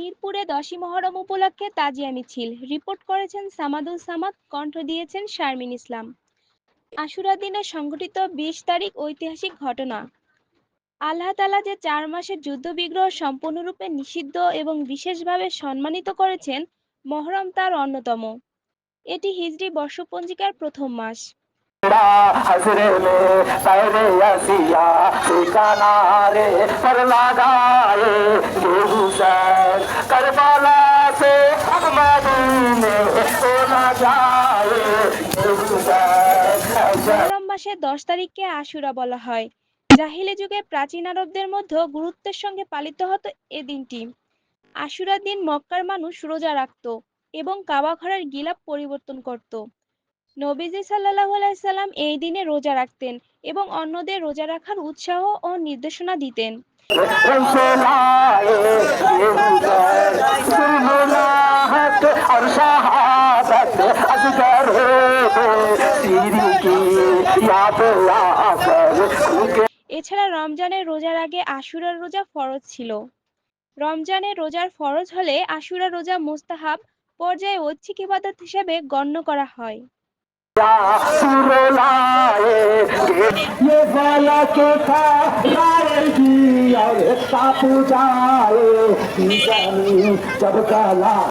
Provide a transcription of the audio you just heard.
মিরপুরে দশই মহরম উপলক্ষে তাজিয়া মিছিল রিপোর্ট করেছেন সামাদুল সামাদ কণ্ঠ দিয়েছেন শারমিন ইসলাম আশুরা দিনে সংঘটিত বিশ তারিখ ঐতিহাসিক ঘটনা আল্লাহ তালা যে চার মাসের যুদ্ধবিগ্রহ সম্পূর্ণরূপে নিষিদ্ধ এবং বিশেষভাবে সম্মানিত করেছেন মহরম তার অন্যতম এটি হিজরি বর্ষপঞ্জিকার প্রথম মাস हसरे में पैरे असिया ठिकाना रे पर लगाए কারবালা সে মহরম মাসের দশ তারিখকে আশুরা বলা হয়। যুগে প্রাচীন আরবদের মধ্যে গুরুত্বের সঙ্গে পালিত হতো এ দিনটি। দিন মক্কার মানুষ রোজা রাখত এবং কাবা ঘরের গিলাপ পরিবর্তন করত। নবীজি সাল্লাল্লাহু সাল্লাম এই দিনে রোজা রাখতেন এবং অন্যদের রোজা রাখার উৎসাহ ও নির্দেশনা দিতেন। शहादत असगर सीरी की याद आकर उनके এছাড়া রমজানের রোজার আগে আশুরার রোজা ফরজ ছিল রমজানের রোজার ফরজ হলে আশুরা রোজা মুস্তাহাব পর্যায়ে ঐচ্ছিক ইবাদত হিসেবে গণ্য করা হয়